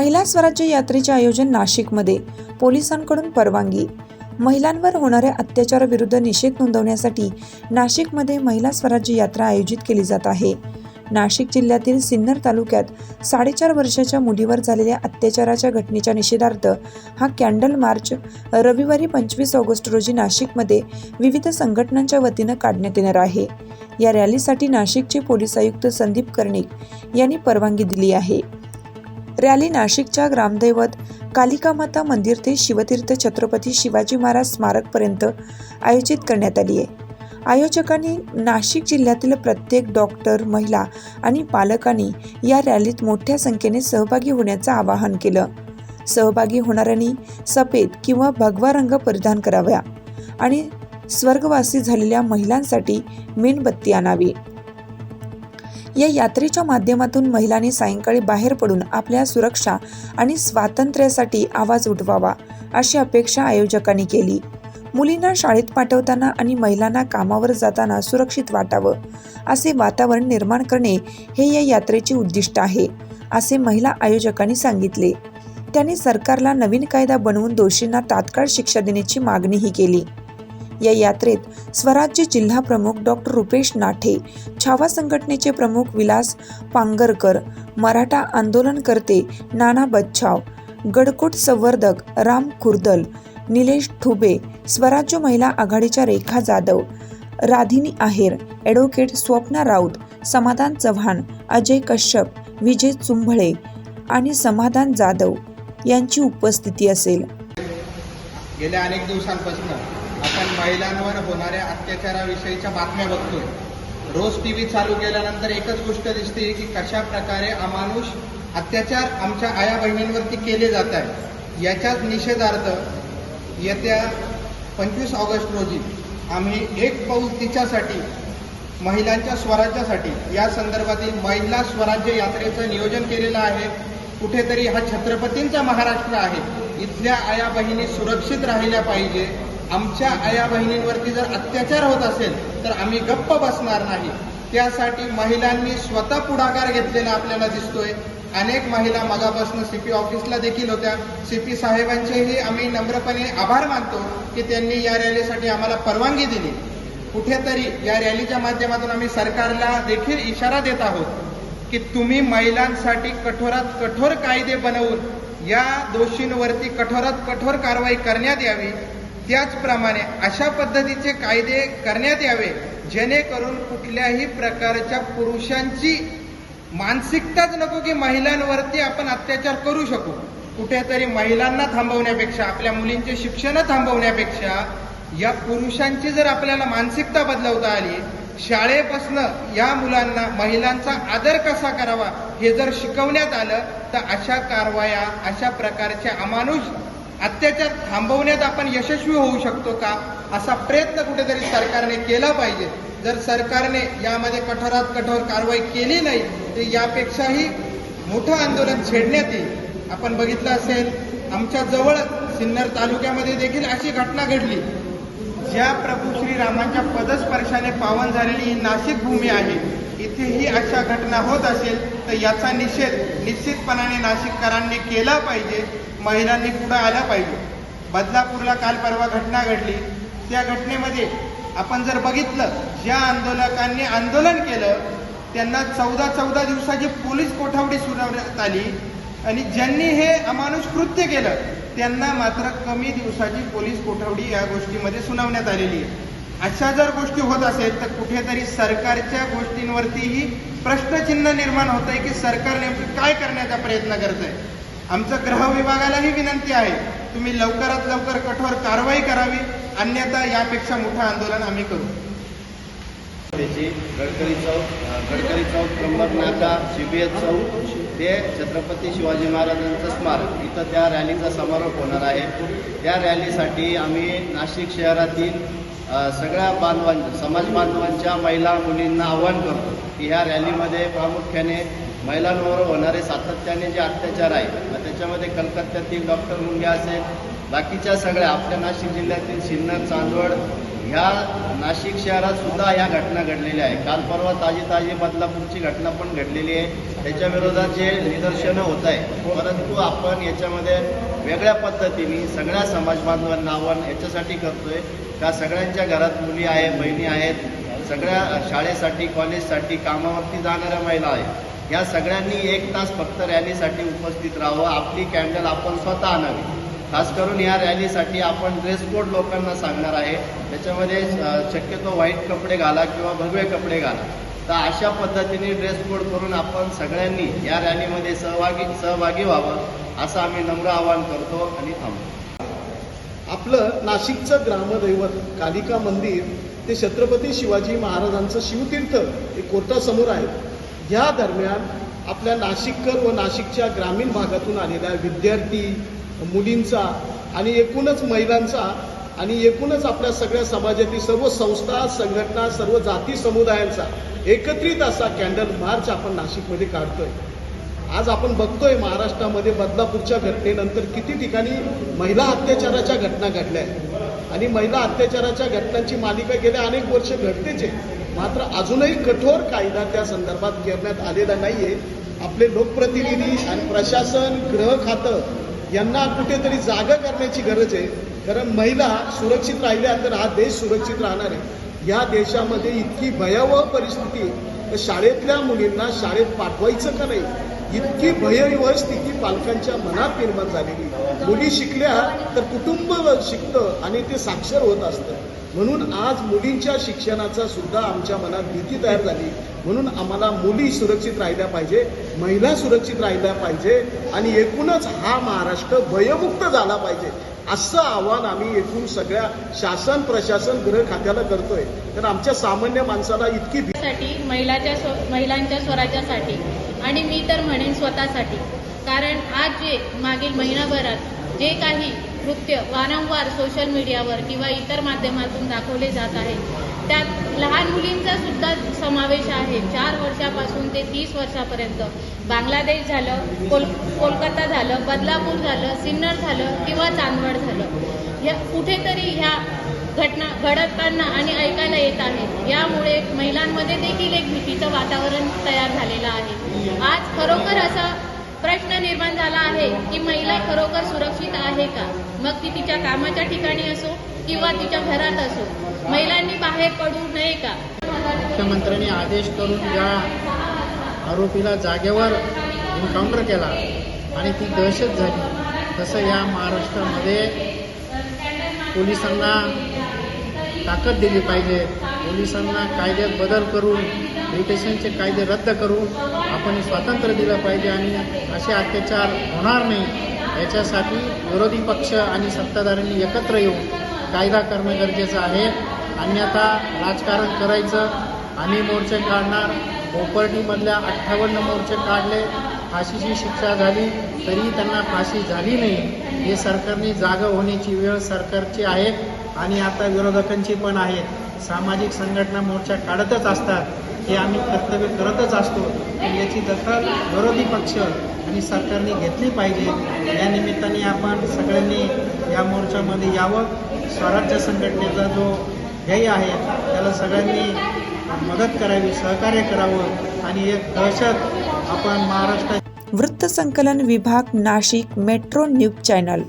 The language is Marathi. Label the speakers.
Speaker 1: महिला स्वराज्य यात्रेचे आयोजन नाशिकमध्ये. पोलिसांकडून परवानगी. महिलांवर होणाऱ्या अत्याचाराविरुद्ध निषेध नोंदवण्यासाठी नाशिकमध्ये महिला स्वराज्य यात्रा आयोजित केली जात आहे. नाशिक जिल्ह्यातील सिन्नर तालुक्यात साडेचार वर्षाच्या मुलीवर झालेल्या अत्याचाराच्या घटनेच्या निषेधार्थ हा कॅन्डल मार्च रविवारी पंचवीस ऑगस्ट रोजी नाशिकमध्ये विविध संघटनांच्या वतीनं काढण्यात येणार आहे. या रॅलीसाठी नाशिकचे पोलीस आयुक्त संदीप कर्णिक यांनी परवानगी दिली आहे. रॅली नाशिकच्या ग्रामदैवत कालिका माता मंदिर ते शिवतीर्थ छत्रपती शिवाजी महाराज स्मारकपर्यंत आयोजित करण्यात आली आहे. आयोजकांनी नाशिक जिल्ह्यातील प्रत्येक डॉक्टर महिला आणि पालकांनी या रॅलीत मोठ्या संख्येने सहभागी होण्याचं आवाहन केलं. सहभागी होणाऱ्यांनी सफेद किंवा भगवा रंग परिधान कराव्या आणि स्वर्गवासी झालेल्या महिलांसाठी मेणबत्ती आणावी. या यात्रेच्या माध्यमातून महिलांनी सायंकाळी बाहेर पडून आपल्या सुरक्षा आणि स्वातंत्र्यासाठी आवाज उठवावा अशी अपेक्षा आयोजकांनी केली. मुलींना शाळेत पाठवताना आणि महिलांना कामावर जाताना सुरक्षित वाटावं असे वातावरण निर्माण करणे हे या यात्रेचे उद्दिष्ट आहे असे महिला आयोजकांनी सांगितले. त्यांनी सरकारला नवीन कायदा बनवून दोषींना तात्काळ शिक्षा देण्याची मागणीही केली. या यात्रेत स्वराज्य जिल्हा प्रमुख डॉक्टर रुपेश नाठे छावा संघटनेचे प्रमुख विलास पांगरकर मराठा आंदोलनकर्ते नाना बच्छाव गडकोट संवर्धक राम खुर्दल निलेश ठुबे स्वराज्य महिला आघाडीच्या रेखा जाधव राधिनी आहेर ॲडव्होकेट स्वप्ना राऊत समाधान चव्हाण अजय कश्यप विजय चुंभळे आणि समाधान जाधव यांची उपस्थिती असेल.
Speaker 2: गेल्या अनेक दिवसांपासून आपण महिलांवर होणाऱ्या अत्याचाराविषयीच्या बातम्या बघतोय. रोज टी व्ही चालू केल्यानंतर एकच गोष्ट दिसते की कशा प्रकारे अमानुष अत्याचार आमच्या आया बहिणींवरती केले जात आहे याच्याच निषेधार्थ येत्या पंचवीस ऑगस्ट रोजी आम्ही एक पाऊल तिच्यासाठी महिलांच्या स्वराज्यासाठी या संदर्भातील महिला स्वराज्य यात्रेचं नियोजन केलेलं आहे. कुठेतरी हा छत्रपतींचा महाराष्ट्र आहे. इथल्या आया बहिणी सुरक्षित राहिल्या पाहिजे. आमच्या आया बहिणींवरती जर अत्याचार होत असेल तर आम्ही गप्प बसणार नाही. त्यासाठी महिलांनी स्वतः पुढाकार घेतलेला आपल्याला दिसतोय. अनेक महिला मगापासून सीपी ऑफिसला देखील होत्या. सीपी साहेबांचेही आम्ही नम्रपणे आभार मानतो की त्यांनी या रॅलीसाठी आम्हाला परवानगी दिली. कुठेतरी या रॅलीच्या माध्यमातून आम्ही सरकारला देखील इशारा देत आहोत की तुम्ही महिलांसाठी कठोरात कठोर कायदे बनवून या दोषींवरती कठोरात कठोर कारवाई करण्यात यावी. त्याचप्रमाणे अशा पद्धतीचे कायदे करण्यात यावे जेणेकरून कुठल्याही प्रकारच्या पुरुषांची मानसिकताच नको की महिलांवरती आपण अत्याचार करू शकू. कुठेतरी महिलांना थांबवण्यापेक्षा आपल्या मुलींचे शिक्षण थांबवण्यापेक्षा या पुरुषांची जर आपल्याला मानसिकता बदलवता आली शाळेपासनं या मुलांना महिलांचा आदर कसा करावा हे जर शिकवण्यात आलं तर अशा कारवाया अशा प्रकारच्या अमानुष अत्याचार थांबवण्यात आपण यशस्वी होऊ शकतो का? असा प्रयत्न कुठेतरी सरकारने केला पाहिजे. जर सरकारने यामध्ये कठोरात कठोर कारवाई केली नाही तर यापेक्षाही मोठं आंदोलन छेडण्यात येईल. आपण बघितलं असेल आमच्या जवळ सिन्नर तालुक्यामध्ये देखील अशी घटना घडली. ज्या प्रभू श्रीरामांच्या पदस्पर्शाने पावन झालेली ही नाशिक भूमी आहे इथेही अशा घटना होत असेल तर याचा निषेध निश्चितपणाने नाशिककरांनी केला पाहिजे. महिलांनी पुढे आलं पाहिजे. बदलापूरला काल परवा घटना घडली. त्या घटनेमध्ये आपण जर बघितलं ज्या आंदोलकांनी आंदोलन केलं त्यांना चौदा चौदा दिवसाची पोलीस कोठावडी सुनावण्यात आली आणि ज्यांनी हे अमानुष कृत्य केलं त्यांना मात्र कमी दिवसाची पोलीस कोठवडी या गोष्टीमध्ये सुनावण्यात आलेली आहे. अशा जर गोष्टी होत असेल तर कुठेतरी सरकारच्या गोष्टींवरतीही प्रश्नचिन्ह निर्माण होत आहे की सरकार नेमकं काय करण्याचा प्रयत्न करत आहे आमचं गृह विभागालाही विनंती आहे. तुम्ही लवकरात लवकर कठोर कारवाई करावी. अन्यथा यापेक्षा मोठं आंदोलन आम्ही करू.
Speaker 3: त्याची गडकरी चौक गडकरी चौक त्र्यंबक नाका चौक ते छत्रपती शिवाजी महाराजांचं स्मारक. इथं त्या रॅलीचा समारोप होणार आहे. त्या रॅलीसाठी आम्ही नाशिक शहरातील सगळ्या बांधवां समाज बांधवांच्या महिला मुलींना आव्हान करतो की ह्या रॅलीमध्ये प्रामुख्याने महिलांवर होणारे सातत्याने जे अत्याचार आहे त्याच्यामध्ये कलकत्त्यातील डॉक्टर मुंगे असेल बाकीच्या सगळ्या आपल्या नाशिक जिल्ह्यातील सिन्नर चांदवड ह्या नाशिक शहरात सुद्धा या घटना घडलेल्या आहे काल परवा ताजी ताजी बदलापूरची घटना पण घडलेली आहे. त्याच्या विरोधात जे निदर्शनं होत आहे परंतु आपण याच्यामध्ये वेगळ्या पद्धतीने सगळ्या समाज बांधवांना आव्हान याच्यासाठी करतोय. का सगळ्यांच्या घरात मुली आहेत बहिणी आहेत सगळ्या शाळेसाठी कॉलेजसाठी कामावरती जाणाऱ्या महिला आहेत. या सगळ्यांनी एक तास फक्त रॅलीसाठी उपस्थित राहावं. आपली कॅन्डल आपण स्वतः आणावी. खास करून या रॅलीसाठी आपण ड्रेस कोड लोकांना सांगणार आहे. त्याच्यामध्ये शक्यतो व्हाईट कपडे घाला किंवा भगवे कपडे घाला. तर अशा पद्धतीने ड्रेस कोड करून आपण सगळ्यांनी या रॅलीमध्ये सहभागी सहभागी व्हावं असं आम्ही नम्र आवाहन करतो आणि थांबतो.
Speaker 4: आपलं नाशिकचं ग्रामदैवत कालिका मंदिर ते छत्रपती शिवाजी महाराजांचं शिवतीर्थ हे कोर्टासमोर आहे. या दरम्यान आपल्या नाशिककर व नाशिकच्या ग्रामीण भागातून आलेल्या विद्यार्थी मुलींचा आणि एकूणच महिलांचा आणि एकूणच आपल्या सगळ्या समाजातील सर्व संस्था संघटना सर्व जाती समुदायांचा एकत्रित असा कॅन्डल मार्च आपण नाशिकमध्ये काढतोय. आज आपण बघतोय महाराष्ट्रामध्ये बदलापूरच्या घटनेनंतर किती ठिकाणी महिला अत्याचाराच्या घटना घडल्या आहेत. आणि महिला अत्याचाराच्या घटनांची मालिका गेल्या अनेक वर्ष घडतेच आहे मात्र अजूनही कठोर कायदा त्या संदर्भात करण्यात आलेला नाहीये. आपले लोकप्रतिनिधी आणि प्रशासन गृह खातं यांना कुठेतरी जागा करण्याची गरज आहे. कारण महिला सुरक्षित राहिल्या तर हा देश सुरक्षित राहणार आहे. या देशामध्ये इतकी भयावह परिस्थिती तर शाळेतल्या मुलींना शाळेत पाठवायचं का नाही? इतकी भयावह स्थिती पालकांच्या मनात निर्माण झालेली मुली शिकल्या तर कुटुंब शिकतं आणि ते साक्षर होत असतं. म्हणून आज मुलींच्या शिक्षणाचा सुद्धा आमच्या मनात भीती तयार झाली. म्हणून आम्हाला मुली सुरक्षित राहिल्या पाहिजे महिला सुरक्षित राहिल्या पाहिजे आणि एकूणच हा महाराष्ट्र भयमुक्त झाला पाहिजे. असं आव्हान आम्ही एकूण सगळ्या शासन प्रशासन गृह खात्याला करतोय. तर आमच्या सामान्य माणसाला इतकी
Speaker 5: भीतीसाठी महिलाच्या महिलांच्या स्वराज्यासाठी. आणि मी तर म्हणेन स्वतःसाठी. कारण आज जे मागील महिनाभरात जे काही नृत्य वारंवार सोशल मीडियावर किंवा इतर माध्यमातून दाखवले जात आहेत त्यात लहान मुलींचा सुद्धा समावेश आहे. चार वर्षापासून ते तीस वर्षापर्यंत बांगलादेश झालं कोल कोलकाता झालं बदलापूर झालं सिन्नर झालं किंवा चांदवड झालं. या कुठेतरी ह्या घटना घडताना आणि ऐकायला येत आहेत यामुळे महिलांमध्ये देखील एक भीतीचं वातावरण तयार झालेलं आहे. आज खरोखर असा प्रश्न निर्माण झाला आहे की महिला खरोखर सुरक्षित आहे का? मग ती तिच्या कामाच्या ठिकाणी असो किंवा तिच्या घरात असो. महिलांनी बाहेर पडू नये का?
Speaker 6: मुख्यमंत्र्यांनी आदेश करून या आरोपीला जागेवर एन्काउंटर केला आणि ती दहशत झाली. तसं या महाराष्ट्रामध्ये पोलिसांना ताकद दिली पाहिजे. पोलिसांना कायद्यात बदल करून ब्रिटिशांचे कायदे रद्द करून आपण स्वातंत्र्य दिलं पाहिजे आणि असे अत्याचार होणार नाही. याच्यासाठी विरोधी पक्ष आणि सत्ताधाऱ्यांनी एकत्र येऊन कायदा करणं गरजेचं आहे. अन्यथा राजकारण करायचं. आम्ही मोर्चे काढणार. कोपर्टीमधल्या अठ्ठावन्न मोर्चे काढले. फाशीची शिक्षा झाली. तरी त्यांना फाशी झाली नाही. हे सरकारने जागं होण्याची वेळ सरकारची आहे आणि आता विरोधकांची पण आहे. सामाजिक संघटना मोर्चा काढतच असतात. हे आम्ही कर्तव्य करतच असतो. पण याची दखल विरोधी पक्ष आणि सरकारने घेतली पाहिजे. या निमित्ताने आपण सगळ्यांनी या मोर्चामध्ये यावं. स्वराज्य संघटनेचा जो ध्येय आहे त्याला सगळ्यांनी मदत करावी सहकार्य करावं आणि एक दहशत आपण महाराष्ट्रात
Speaker 1: वृत्तसंकलन विभाग नाशिक मेट्रो न्यूज चॅनल.